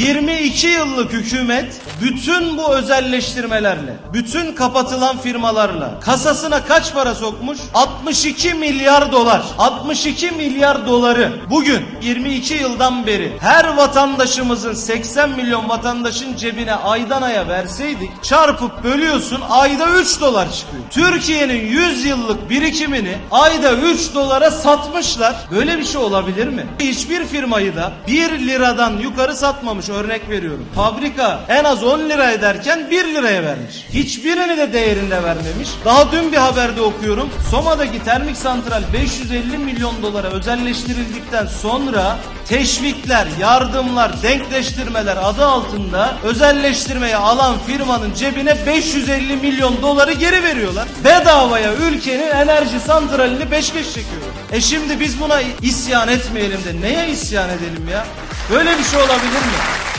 22 yıllık hükümet bütün bu özelleştirmelerle, bütün kapatılan firmalarla kasasına kaç para sokmuş? 62 milyar dolar. 62 milyar doları bugün 22 yıldan beri her vatandaşımızın 80 milyon vatandaşın cebine aydan aya verseydik çarpıp bölüyorsun ayda 3 dolar çıkıyor. Türkiye'nin 100 yıllık birikimini ayda 3 dolara satmışlar. Böyle bir şey olabilir mi? Hiçbir firmayı da 1 liradan yukarı satmamış örnek veriyorum. Fabrika en az 10 lira ederken 1 liraya vermiş. Hiçbirini de değerinde vermemiş. Daha dün bir haberde okuyorum. Soma'daki termik santral 550 milyon dolara özelleştirildikten sonra teşvikler, yardımlar, denkleştirmeler adı altında özelleştirmeye alan firmanın cebine 550 milyon doları geri veriyorlar. Bedavaya ülkenin enerji santralini peşkeş çekiyorlar. E şimdi biz buna isyan etmeyelim de neye isyan edelim ya? Böyle bir şey olabilir mi?